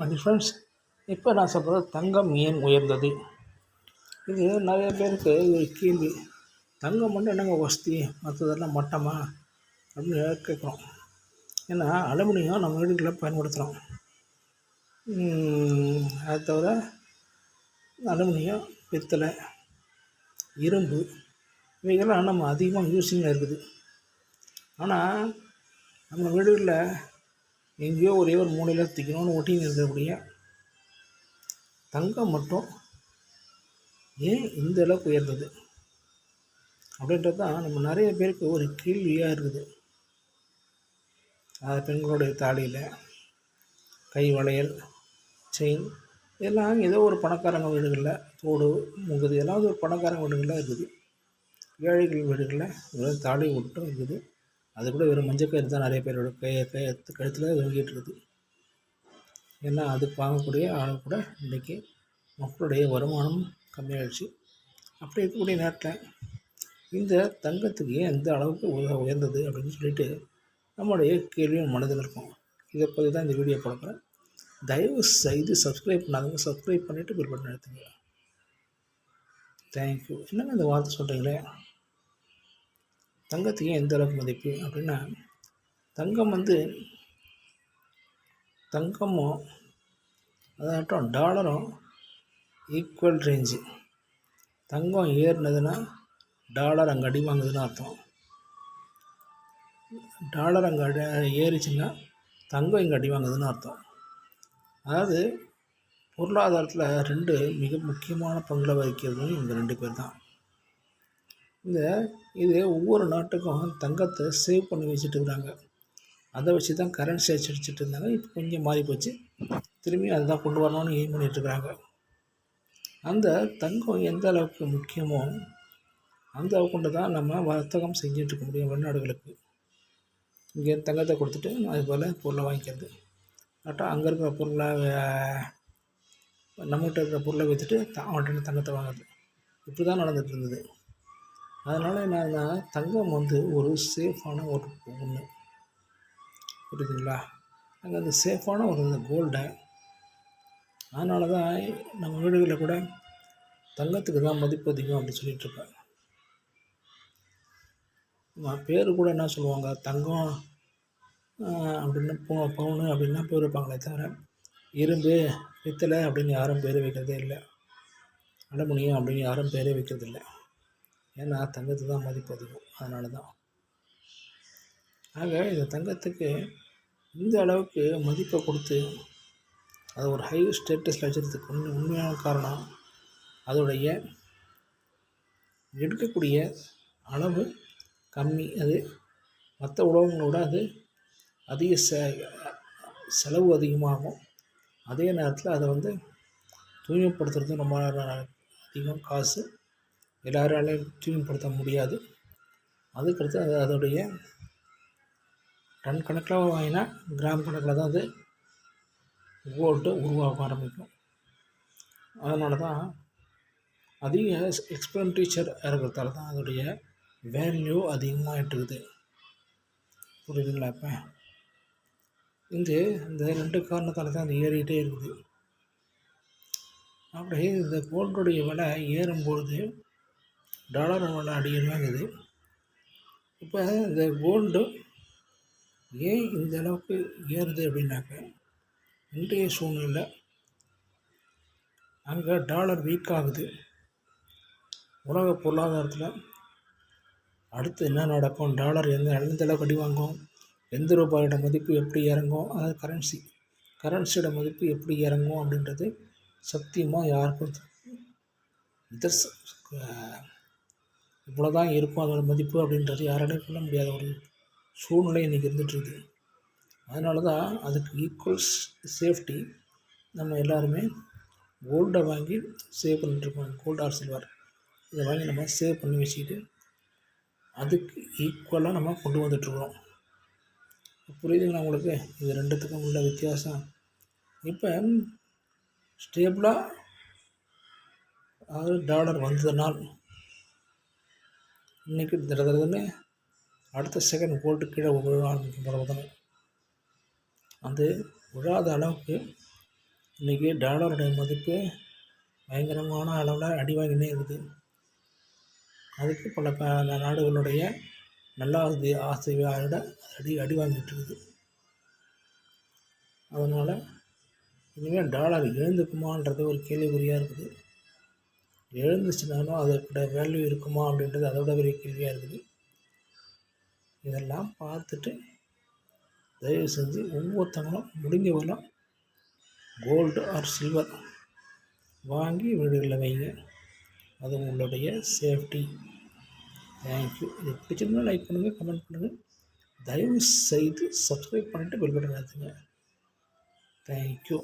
மதி friends இப்போ நான் சொல்கிறது தங்கம் ஏன் உயர்ந்தது? இது நிறைய பேருக்கு ஒரு கேள்வி. தங்கம் மட்டும் என்னங்க வசதி? மற்றதெல்லாம் மட்டமா? அப்படின்னு கேட்குறோம் ஏன்னா அலுமினியம் நம்ம வீடுகளில் பயன்படுத்துகிறோம் அதை தவிர அலுமினியம் பித்தளை இரும்பு இவைகள்லாம் நம்ம அதிகமாக யூஸிங்காக இருக்குது. ஆனால் நம்ம வீடுகளில் எங்கேயோ ஒரே ஒரு மூலையில் திக்கணும்னு ஒட்டின்னு இருக்கக்கூடிய தங்கம் மட்டும் ஏன் இந்த அளவுக்கு உயர்ந்தது? அப்படின்றது தான் நம்ம நிறைய பேருக்கு ஒரு கேள்வியாக இருக்குது. அது பெண்களுடைய தாலியில் கை வளையல் செயின் இதெல்லாம் ஏதோ ஒரு பணக்காரங்க வீடுகளில் தோடு முங்குது ஏதாவது ஒரு பணக்காரங்க வீடுகளில் இருக்குது. ஏழைகள் வீடுகளில் தாலி மட்டும் இருக்குது. அது கூட வெறும் மஞ்சள் கயிறு தான் நிறைய பேரோட கைய கை கழுத்தில் தொங்கிட்டு இருக்குது ஏன்னா அதுக்கு வாங்கக்கூடிய ஆள் கூட இன்றைக்கி மக்களுடைய வருமானம் கம்மியாகிடுச்சு அப்படி இருக்கக்கூடிய நேரத்தில் இந்த தங்கத்துக்கு ஏன் எந்த அளவுக்கு உயர்ந்தது அப்படின்னு சொல்லிட்டு நம்மளுடைய கேள்வியும் மனதில் இருக்கும். இதை பற்றி தான் இந்த வீடியோ பார்க்குறேன் தயவு செய்து சப்ஸ்கிரைப் பண்ணாதவங்க சப்ஸ்கிரைப் பண்ணிவிட்டு பில் பட்டன் எடுத்துங்க தேங்க்யூ என்னங்க இந்த வார்த்தை சொல்கிறீங்களே தங்கத்துக்கு எந்த அளவுக்கு மதிப்பு அப்படின்னா தங்கம் வந்து தங்கமும் அதாட்டம் டாலரும் ஈக்குவல் ரேஞ்சு தங்கம் ஏறினதுன்னா டாலர் அங்கே அடி வாங்குதுன்னு அர்த்தம். டாலர் அங்கே அடி ஏறிச்சுன்னா தங்கம் இங்கே அடி வாங்குதுன்னு அர்த்தம். அதாவது பொருளாதாரத்தில் ரெண்டு மிக முக்கியமான பங்கில் வகிக்கிறது இவங்க ரெண்டு பேர் தான் இந்த இது ஒவ்வொரு நாட்டுக்கும் தங்கத்தை சேவ் பண்ணி வச்சுட்டு இருக்கிறாங்க அதை வச்சு தான் கரன்சி அடிச்சுட்டு இருந்தாங்க. இப்போ கொஞ்சம் மாறி போச்சு. திரும்பியும் அதை தான் கொண்டு வரணும்னு எய்ம் பண்ணிகிட்ருக்குறாங்க அந்த தங்கம் எந்த அளவுக்கு முக்கியமோ அந்த கொண்டு தான் நம்ம வர்த்தகம் செஞ்சிட்ருக்க முடியும் வெளிநாடுகளுக்கு. இங்கே தங்கத்தை கொடுத்துட்டு அது போல் பொருளை வாங்கிக்கிறது. கரெக்டாக அங்கே இருக்கிற பொருளை நம்மகிட்ட இருக்கிற பொருளை விற்றுட்டு அவன்கிட்ட தங்கத்தை வாங்குறது. இப்படி தான் நடந்துகிட்டு இருந்தது. அதனால் என்னன்னா தங்கம் வந்து ஒரு சேஃபான ஒரு ஒன்று புரியுதுங்களா? அங்கே அந்த சேஃபான ஒரு இந்த கோல்டை அதனால தான் நம்ம வீடுகளில் கூட தங்கத்துக்கு தான் மதிப்பு அதிகம் அப்படின்னு சொல்லிகிட்ருப்பேன் பேர் கூட என்ன சொல்லுவாங்க? தங்கம் அப்படின்னு போ பவுனு அப்படின்னா பேர் வைப்பாங்களே தவிர இரும்பு பித்தளை அப்படின்னு யாரும் பேர் வைக்கிறதே இல்லை. அலுமினியம் அப்படின்னு யாரும் பேரே வைக்கிறதில்லை. ஏன்னா தங்கத்துக்கு தான் மதிப்பு அதிகம். அதனால தான். ஆக இந்த தங்கத்துக்கு இந்த அளவுக்கு மதிப்பை கொடுத்து அது ஒரு ஹை ஸ்டேட்டஸில் வச்சுருக்கிறதுக்கு உண்மை உண்மையான காரணம் அதோடைய எடுக்கக்கூடிய அளவு கம்மி. அது மற்ற உலகங்களோட அது அதிக செ செலவு அதிகமாகும். அதே நேரத்தில் அதை வந்து தூய்மைப்படுத்துறது ரொம்ப அதிகம். காசு எல்லாராலையும் படுத்த முடியாது. அதுக்கடுத்து அது அதோடைய டன் கணக்கில் வாங்கினா கிராம் கணக்கில் தான் அது கோல்டு உருவாக ஆரம்பிக்கும். அதனால தான் அதிக எக்ஸ்பென்டிச்சர் இருக்கிறதால தான் அதோடைய வேல்யூ அதிகமாகிட்டு இருக்குது புரியுதுங்களா இப்போ இந்த இந்த ரெண்டு காரணத்தால் தான் அது ஏறிக்கிட்டே இருக்குது. அப்படியே இந்த கோல்டுடைய விலை ஏறும்பொழுது டாலர் விலை அடிக்கடி இப்போ இந்த கோல்டு ஏன் இந்த அளவுக்கு ஏறுது அப்படின்னாக்க இன்றைய சூழ்நிலை அங்கே டாலர் வீக் ஆகுது. உலக பொருளாதாரத்தில் அடுத்து என்ன நடக்கும்? டாலர் எந்த எந்த அளவுக்கு அடி வாங்கும்? எந்த ரூபாயோட மதிப்பு எப்படி இறங்கும்? அதாவது கரன்சி கரன்சியோட மதிப்பு எப்படி இறங்கும் அப்படின்றது சத்தியமாக யாருக்கும் இதர்ஸ் இவ்வளோ தான் இருக்கும் அதோடய மதிப்பு அப்படின்றது யாராலையும் சொல்ல முடியாத ஒரு சூழ்நிலை இன்றைக்கி இருந்துகிட்ருக்கு. அதனால தான் அதுக்கு ஈக்குவல்ஸ் சேஃப்டி நம்ம எல்லாருமே கோல்டை வாங்கி சேவ் பண்ணிட்டுருக்கோம் கோல்டு ஆர் சில்வர் இதை வாங்கி நம்ம சேவ் பண்ணி வச்சுக்கிட்டு அதுக்கு ஈக்குவலாக நம்ம கொண்டு வந்துட்டுருக்குறோம் புரியுதுங்களா உங்களுக்கு? இது ரெண்டுத்துக்கும் உள்ள வித்தியாசம். இப்போ ஸ்டேபிளாக அதாவது டாலர் வந்ததுனால் இன்றைக்கி தட அடுத்த செகண்ட் போல்ட்டு கீழே விழ ஆரம்பிக்கும் பரவதனை அது விழாத அளவுக்கு இன்றைக்கி டாலருடைய மதிப்பு பயங்கரமான அளவில் அடி வாங்கினே இருக்குது. அதுக்கு பல க நாடுகளுடைய நல்லாசி ஆசையோட அடி அடி வாங்கிட்டு இருக்குது. அதனால் இனிமேல் டாலர் எழுந்துக்குமான்றது ஒரு கேள்விக்குறியாக இருக்குது. எழுந்துச்சுனாலும் அதற்குடைய வேல்யூ இருக்குமா அப்படின்றது அதோட பெரிய கேள்வியாக இருக்குது. இதெல்லாம் பார்த்துட்டு தயவு செஞ்சு ஒவ்வொருத்தங்களும் முடிஞ்ச வரலாம் கோல்டு ஆர் சில்வர் வாங்கி வீடுகளில் வைங்க. அது உங்களுடைய சேஃப்டி தேங்க்யூ இது பிடிச்சிருந்தா லைக் பண்ணுங்கள் கமெண்ட் பண்ணுங்கள் தயவு செய்து சப்ஸ்கிரைப் பண்ணிவிட்டு பெல் பட்டன் ஏற்றுங்க தேங்க்யூ